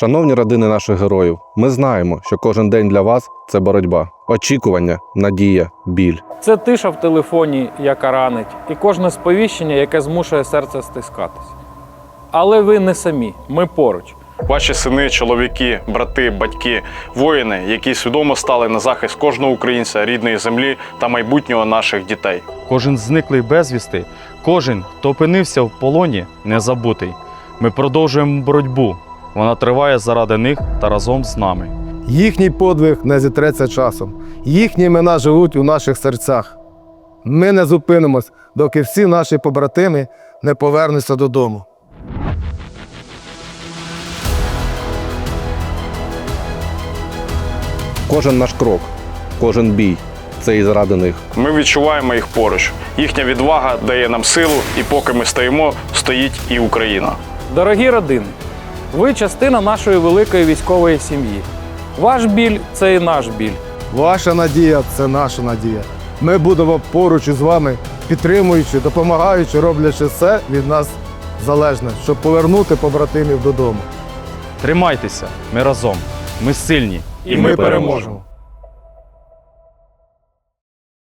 Шановні родини наших героїв, ми знаємо, що кожен день для вас це боротьба, очікування, надія, біль. Це тиша в телефоні, яка ранить, і кожне сповіщення, яке змушує серце стискатись. Але ви не самі, ми поруч. Ваші сини, чоловіки, брати, батьки, воїни, які свідомо стали на захист кожного українця, рідної землі та майбутнього наших дітей. Кожен зниклий безвісти, кожен, хто опинився в полоні, не забутий. Ми продовжуємо боротьбу. Вона триває заради них та разом з нами. Їхній подвиг не зітреться часом. Їхні імена живуть у наших серцях. Ми не зупинимось, доки всі наші побратими не повернуться додому. Кожен наш крок, кожен бій це і заради них. Ми відчуваємо їх поруч. Їхня відвага дає нам силу, і поки ми стоїмо, стоїть і Україна. Дорогі родини, ви частина нашої великої військової сім'ї. Ваш біль це і наш біль. Ваша надія це наша надія. Ми будемо поруч із вами, підтримуючи, допомагаючи, роблячи все від нас залежне, щоб повернути побратимів додому. Тримайтеся, ми разом, ми сильні. І ми ми переможемо. переможемо.